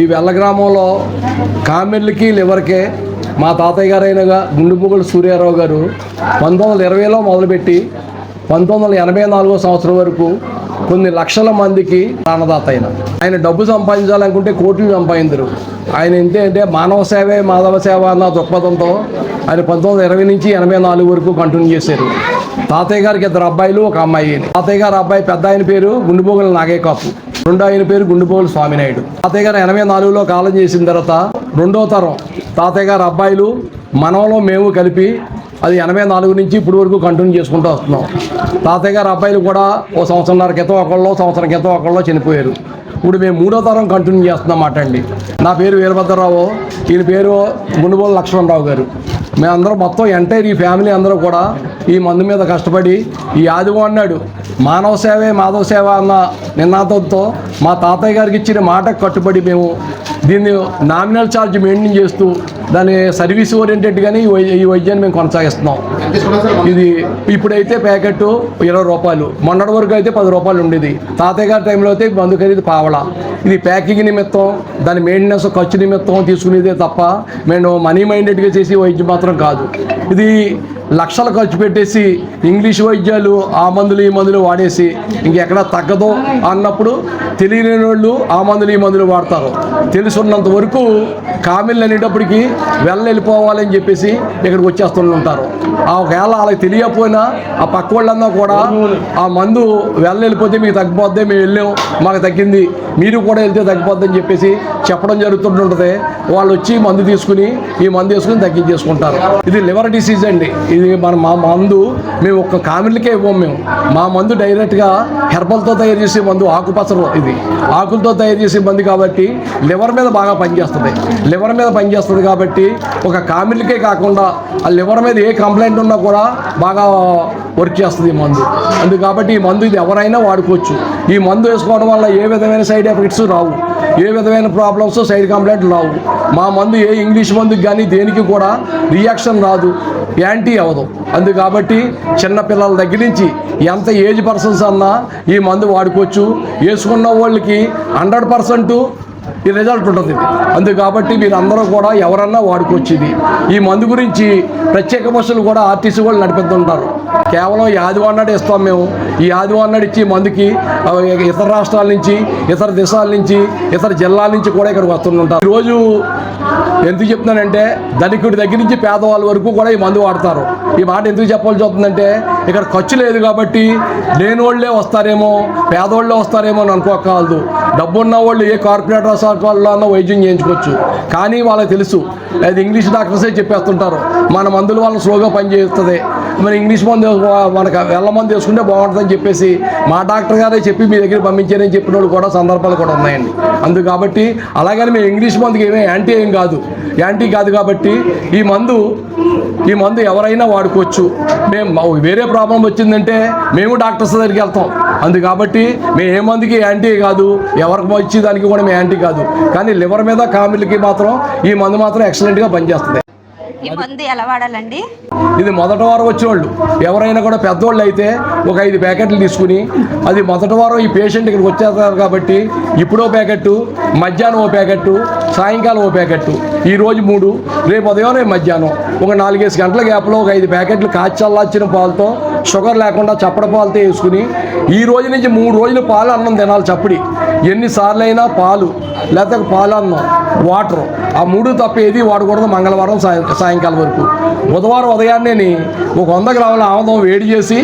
ఈ వెల్ల గ్రామంలో కామెర్లకి లివర్కే మా తాతయ్య గారైన గుండుపుగలు సూర్యారావు గారు పంతొమ్మిది వందల ఇరవైలో మొదలుపెట్టి పంతొమ్మిది వందల ఎనభై నాలుగో సంవత్సరం వరకు కొన్ని లక్షల మందికి ప్రాణదాత అయిన ఆయన డబ్బు సంపాదించాలనుకుంటే కోట్లు సంపాదించరు. ఆయన ఏంటి అంటే మానవ సేవే మాధవ సేవ అన్న దృక్పథంతో ఆయన పంతొమ్మిది వందల ఇరవై నుంచి ఎనభై నాలుగు వరకు కంటిన్యూ చేశారు. తాతయ్య గారికి ఇద్దరు అబ్బాయిలు ఒక అమ్మాయి. తాతయ్య గారు అబ్బాయి పెద్ద ఆయన పేరు గుండుపోగల నాగేకాపు. రెండు ఆయన పేరు గుండుపోలు స్వామినాయుడు తాతయ్య గారు ఎనభై నాలుగులో కాలం చేసిన తర్వాత రెండో తరం తాతయ్య గారు అబ్బాయిలు మనవలో మేము కలిపి అది ఎనభై నాలుగు నుంచి ఇప్పుడు వరకు కంటిన్యూ చేసుకుంటూ వస్తున్నాం. తాతయ్య గారు అబ్బాయిలు కూడా ఓ సంవత్సరంన్నర క్రితం ఒకళ్ళు సంవత్సరం క్రితం ఒకళ్ళు చనిపోయారు. ఇప్పుడు మేము మూడో తరం కంటిన్యూ చేస్తున్నామాట అండి. నా పేరు వీరభద్రరావు. ఈయన పేరు గుండుబోలు లక్ష్మణరావు గారు. మేమందరం మొత్తం ఎంటైర్ ఈ ఫ్యామిలీ అందరూ కూడా ఈ మందు మీద కష్టపడి ఈ ఆదిగో అన్నాడు మానవ సేవే మాధవ సేవ అన్న నినాదంతో మా తాతయ్య గారికి ఇచ్చిన మాటకు కట్టుబడి మేము దీన్ని నామినల్ ఛార్జ్ మెయింటైన్ చేస్తూ దాని సర్వీస్ ఓరియంటెడ్గానే ఈ వై- ఈ వైద్యాన్ని మేము కొనసాగిస్తున్నాం. ఇది ఇప్పుడైతే ప్యాకెట్ ఇరవై రూపాయలు. మొన్నటి వరకు అయితే పది రూపాయలు ఉండేది. తాతయ్య గారి టైంలో అయితే మందు ఖరీదు పావలా. ఇది ప్యాకింగ్ నిమిత్తం దాని మెయింటెనెన్స్ ఖర్చు నిమిత్తం తీసుకునేదే తప్ప మేము మనీ మైండెడ్గా చేసి వైద్యం మాత్రం కాదు. ఇది లక్షలు ఖర్చు పెట్టేసి ఇంగ్లీష్ వైద్యాలు ఆ మందులు ఈ మందులు వాడేసి ఇంకెక్కడ తగ్గదు అన్నప్పుడు తెలియని వాళ్ళు ఆ మందులు ఈ మందులు వాడతారు. తెలుసున్నంత వరకు కామిళ్ళు అనేటప్పటికీ వెళ్ళిపోవాలని చెప్పేసి ఇక్కడికి వచ్చేస్తుంటారు ఆ ఒకవేళ వాళ్ళకి తెలియకపోయినా ఆ పక్క వాళ్ళన్నా కూడా ఆ మందు వెళ్ళ వెళ్ళిపోతే మీకు తగ్గిపోద్ది మేము వెళ్ళాం మాకు తగ్గింది మీరు కూడా వెళ్తే తగ్గిపోద్ది అని చెప్పేసి చెప్పడం జరుగుతుంటుంది వాళ్ళు వచ్చి మందు తీసుకుని ఈ మందు వేసుకుని తగ్గించేసుకుంటారు. ఇది లివర్ డిసీజ్ అండి. ఇది మన మా మందు మేము ఒక్క కామిళ్ళకే ఇవ్వం మేము. మా మందు డైరెక్ట్గా హెర్బల్తో తయారు చేసే మందు ఆకుపచ్చలు ఇది. ఆకులతో తయారు చేసే మందు కాబట్టి లివర్ మీద బాగా పనిచేస్తుంది. లివర్ మీద పనిచేస్తుంది కాబట్టి ఒక కామిలకే కాకుండా ఆ లివర్ మీద ఏ కంప్లైంట్ ఉన్నా కూడా బాగా వర్క్ చేస్తుంది ఈ మందు. అందు కాబట్టి ఈ మందు ఇది ఎవరైనా వాడుకోవచ్చు. ఈ మందు వేసుకోవడం వల్ల ఏ విధమైన సైడ్ ఎఫెక్ట్స్ రావు. ఏ విధమైన ప్రాబ్లమ్స్ సైడ్ కంప్లైంట్ రావు. మా మందు ఏ ఇంగ్లీష్ మందుకి కానీ దేనికి కూడా రియాక్షన్ రాదు. యాంటీ అవ్వదు. అందు కాబట్టి చిన్నపిల్లల దగ్గర నుంచి ఎంత ఏజ్ పర్సన్స్ అన్నా ఈ మందు వాడుకోవచ్చు. వేసుకున్న వాళ్ళకి హండ్రెడ్ పర్సెంట్ ఈ రిజల్ట్ ఉంటుంది. అందు కాబట్టి మీరు కూడా ఎవరన్నా వాడుకొచ్చింది ఈ మందు గురించి ప్రత్యేక బస్సులు కూడా ఆర్టీసీ వాళ్ళు నడిపిస్తుంటారు. కేవలం ఈ ఆదివారం ఇస్తాం మేము. ఈ ఆదివారం ఇచ్చి మందుకి ఇతర రాష్ట్రాల నుంచి ఇతర దేశాల నుంచి ఇతర జిల్లాల నుంచి కూడా ఇక్కడికి వస్తుంటారు ఈరోజు ఎందుకు చెప్తున్నానంటే ధనికుడి దగ్గర నుంచి పేదవాళ్ళ వరకు కూడా ఈ మందు వాడతారు. ఈ మాట ఎందుకు చెప్పాల్సి వస్తుందంటే ఇక్కడ ఖర్చు లేదు కాబట్టి లేని వాళ్ళే వస్తారేమో పేదవాళ్ళే వస్తారేమో అని అనుకోకూడదు. డబ్బు ఉన్న వాళ్ళు ఏ కార్పొరేట్ హాస్పిటల్లో అన్న వైద్యం చేయించుకోవచ్చు. కానీ వాళ్ళకి తెలుసు అది ఇంగ్లీష్ డాక్టర్సే చెప్పేస్తుంటారు. మన మందులు వాళ్ళని స్లోగా పనిచేస్తుంది. మరి ఇంగ్లీష్ మందు మనకు వెళ్ళ మందు వేసుకుంటే బాగుంటుందని చెప్పేసి మా డాక్టర్ గారే చెప్పి మీ దగ్గర పంపించారని చెప్పిన వాళ్ళు కూడా సందర్భాలు కూడా ఉన్నాయండి. అందు కాబట్టి అలాగని మేము ఇంగ్లీష్ మందుకి ఏమీ యాంటీ ఏం కాదు. యాంటీ కాదు కాబట్టి ఈ మందు ఈ మందు ఎవరైనా వాడుకోవచ్చు. మేము మా- వేరే ప్రాబ్లం వచ్చిందంటే మేము డాక్టర్స్ దగ్గరికి వెళ్తాం. అందు కాబట్టి మేము ఏ మందుకి యాంటీ కాదు. ఎవరికి వచ్చి దానికి కూడా మేము యాంటీ కాదు. కానీ లివర్ మీద కామిలకి మాత్రం ఈ మందు మాత్రం ఎక్సలెంట్గా పనిచేస్తుంది. ఈ మందు ఎలా వాడాలండి? ఇది మొదటి వారం వచ్చేవాళ్ళు. ఎవరైనా కూడా పెద్దవాళ్ళు అయితే ఒక ఐదు ప్యాకెట్లు తీసుకుని అది మొదటి వారం ఈ పేషెంట్ ఇక్కడికి వచ్చేస్తారు కాబట్టి ఇప్పుడో ప్యాకెట్టు మధ్యాహ్నం ఓ ప్యాకెట్టు సాయంకాలం ఓ ప్యాకెట్టు ఈ రోజు మూడు రేపు ఉదయం రేపు మధ్యాహ్నం. ఒక నాలుగేసి గంటల గ్యాప్లో ఒక ఐదు ప్యాకెట్లు కాచి పాలతో షుగర్ లేకుండా చప్పడ పాలతో వేసుకుని ఈ రోజు నుంచి మూడు రోజులు పాలు అన్నం తినాలి చప్పడి. ఎన్నిసార్లు అయినా పాలు లేకపోతే పాలు అన్నం వాటర్. ఆ మూడు తప్ప ఏది వాడకూడదు మంగళవారం సాయం సాయంకాలం వరకు. బుధవారం ఉదయాన్నే ఒక వంద గ్రాముల ఆముదం వేడి చేసి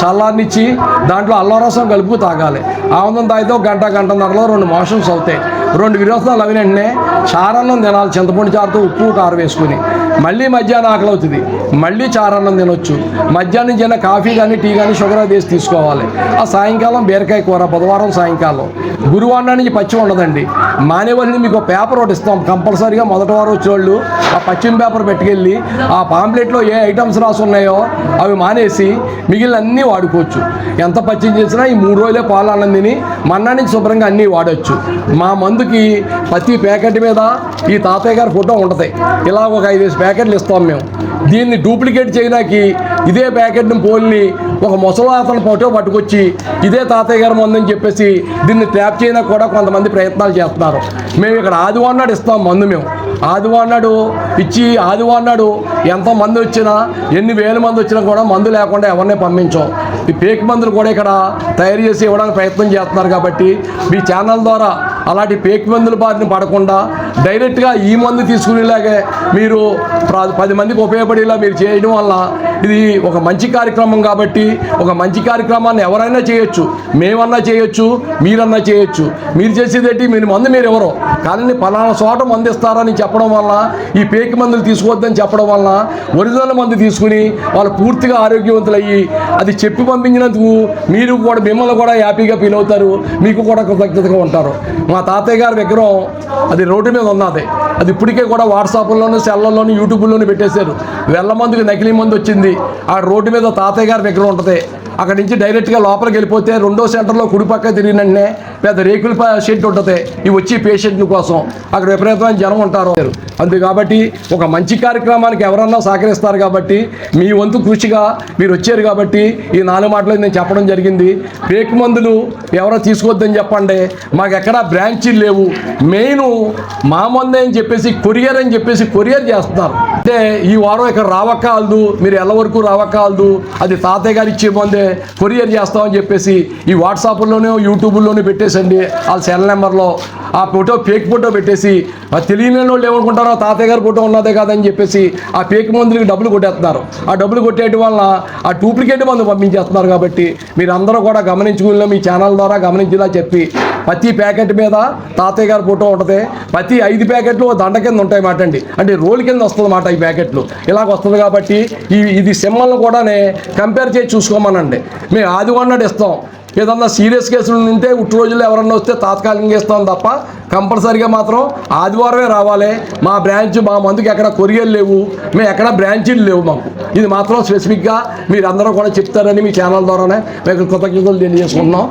చల్లార్నిచ్చి దాంట్లో అల్లరసం కలుపు కలుపుకు తాగాలి. ఆముదం తాగితే ఒక గంట గంటన్నరలో రెండు మోషన్స్ అవుతాయి రెండు విరోచనాలు అవి వెంటనే చారన్నం తినాలి చింతపండు చారుతో ఉప్పు కారం వేసుకుని. మళ్ళీ మధ్యాహ్నం ఆకలి అవుతుంది. మళ్ళీ చారన్నం తినొచ్చు. మధ్యాహ్నం చిన్న కాఫీ కానీ టీ కానీ షుగర్ అది వేసి తీసుకోవాలి. ఆ సాయంకాలం బీరకాయ కూర బుధవారం సాయంకాలం. గురువారం నుంచి పచ్చి ఉండదండి. మానేవాళ్ళని మీకు పేపర్ ఒకటి ఇస్తాం. కంపల్సరీగా మొదటి వారం వచ్చిన వాళ్ళు ఆ పశ్చిమ పేపర్ పెట్టుకెళ్ళి ఆ పాంప్లెట్లో ఏ ఐటమ్స్ రాసి ఉన్నాయో అవి మానేసి మిగిలిన అన్నీ వాడుకోవచ్చు. ఎంత పచ్చిం చేసినా ఈ మూడు రోజులే పాలు అన్నం తిని మన్నా నుంచి శుభ్రంగా అన్నీ వాడచ్చు. మా మందు మందుకి ప్రతి ప్యాకెట్ మీద ఈ తాతయ్య గారి ఫోటో ఉంటుంది. ఇలా ఒక ఐదేసి ప్యాకెట్లు ఇస్తాం మేము. దీన్ని డూప్లికేట్ చేయడానికి ఇదే ప్యాకెట్ని పోల్ని ఒక ముసలాతను ఫోటో పట్టుకొచ్చి ఇదే తాతయ్య గారి మందు అని చెప్పేసి దీన్ని ట్యాప్ చేయడానికి కూడా కొంతమంది ప్రయత్నాలు చేస్తున్నారు. మేము ఇక్కడ ఆదివారం నాడు ఇస్తాం మందు మేము. ఆదివారం నాడు ఇచ్చి ఆదివారం నాడు ఎంత మంది వచ్చినా ఎన్ని వేల మంది వచ్చినా కూడా మందు లేకుండా ఎవరిని పంపించాం. ఈ పేక్ మందులు కూడా ఇక్కడ తయారు చేసి ఇవ్వడానికి ప్రయత్నం చేస్తున్నారు కాబట్టి మీ ఛానల్ ద్వారా అలాంటి పేక్ మందుల బారిన పడకుండా డైరెక్ట్గా ఈ మందు తీసుకునేలాగే మీరు పది మందికి ఉపయోగపడేలా మీరు చేయడం వల్ల ఇది ఒక మంచి కార్యక్రమం కాబట్టి ఒక మంచి కార్యక్రమాన్ని ఎవరైనా చేయొచ్చు మేమన్నా చేయొచ్చు మీరన్నా చేయొచ్చు. మీరు చేసేదేంటి మీరు మందు మీరు ఎవరో? కానీ పలానా చోట మందు ఇస్తారని చెప్పడం వల్ల ఈ పేక్ మందులు తీసుకోవద్దని చెప్పడం వల్ల ఒరిజినల్ మందు తీసుకుని వాళ్ళు పూర్తిగా ఆరోగ్యవంతులయ్యి అది చెప్పి పంపించినందుకు మీరు కూడా మిమ్మల్ని కూడా హ్యాపీగా ఫీల్ అవుతారు మీకు కూడా కృతజ్ఞతగా ఉంటారు. మా తాతయ్య గారి విగ్రహం అది రోడ్డు మీద ఉన్నది అది. ఇప్పటికే కూడా వాట్సాప్లోను సెల్లల్లోను యూట్యూబ్లోను పెట్టేశారు. వెళ్ళ మందుకి నకిలీ మందు వచ్చింది. ఆ రోడ్డు మీద తాతయ్య గారి విగ్రహం ఉంటుంది. అక్కడి నుంచి డైరెక్ట్గా లోపలికి వెళ్ళిపోతే రెండో సెంటర్లో కుడి పక్క పెద్ద రేకుల షెడ్ ఉంటుంది. ఇవి వచ్చి పేషెంట్ల కోసం అక్కడ విపరీతమైన జనం ఉంటారు. అందు కాబట్టి ఒక మంచి కార్యక్రమానికి ఎవరన్నా సహకరిస్తారు కాబట్టి మీ వంతు కృషిగా మీరు వచ్చారు కాబట్టి ఈ నాలుగు మాటలు నేను చెప్పడం జరిగింది. పేక్ మందులు ఎవరో తీసుకోవద్దని చెప్పండి. మాకు ఎక్కడా బ్రాంచీలు లేవు. మెయిన్ మా మందే అని చెప్పేసి కొరియర్ అని చెప్పేసి కొరియర్ చేస్తున్నారు. అంటే ఈ వారం ఇక్కడ రావక్కాలదు మీరు ఎలా వరకు రావక్కాలదు అది తాతయ్య గారు ఇచ్చే మందే కొరియర్ చేస్తామని చెప్పేసి ఈ వాట్సాప్లోనే యూట్యూబ్లోనే పెట్టేసండి వాళ్ళ సెల్ నెంబర్లో ఆ ఫోటో ఫేక్ ఫోటో పెట్టేసి తెలియని వాళ్ళు ఏమనుకుంటారో తాతయ్య గారి ఫోటో ఉన్నదే కాదని చెప్పేసి ఆ ఫేక్ మందులకి డబ్బులు కొట్టేస్తున్నారు. ఆ డబ్బులు కొట్టేయడం వల్ల ఆ డూప్లికేట్ మందు పంపించేస్తున్నారు కాబట్టి మీరు అందరూ కూడా గమనించుకునే మీ ఛానల్ ద్వారా గమనించేలా చెప్పి ప్రతి ప్యాకెట్ మీద తాతయ్య గారి ఫోటో ఉంటుంది. ప్రతి ఐదు ప్యాకెట్లు దండ కింద ఉంటాయి మాట అండి. అంటే రోల్ కింద వస్తుంది మాట ఈ ప్యాకెట్లు. ఇలాగ వస్తుంది కాబట్టి ఈ ఇది సింబల్ని కూడానే కంపేర్ చేసి చూసుకోమనండి. మేము ఆదివారం నాడు ఇస్తాం. ఏదన్నా సీరియస్ కేసులు ఉంటే ఉట్టి రోజుల్లో ఎవరన్నా వస్తే తాత్కాలికంగా ఇస్తాం తప్ప కంపల్సరీగా మాత్రం ఆదివారమే రావాలి. మా బ్రాంచ్ మా మందుకి ఎక్కడ కొరియలు లేవు. మేము ఎక్కడ బ్రాంచీలు లేవు మాకు. ఇది మాత్రం స్పెసిఫిక్గా మీరందరూ కూడా చెప్తారని మీ ఛానల్ ద్వారానే మేము కృతజ్ఞతలు తెలియజేసుకుంటున్నాం.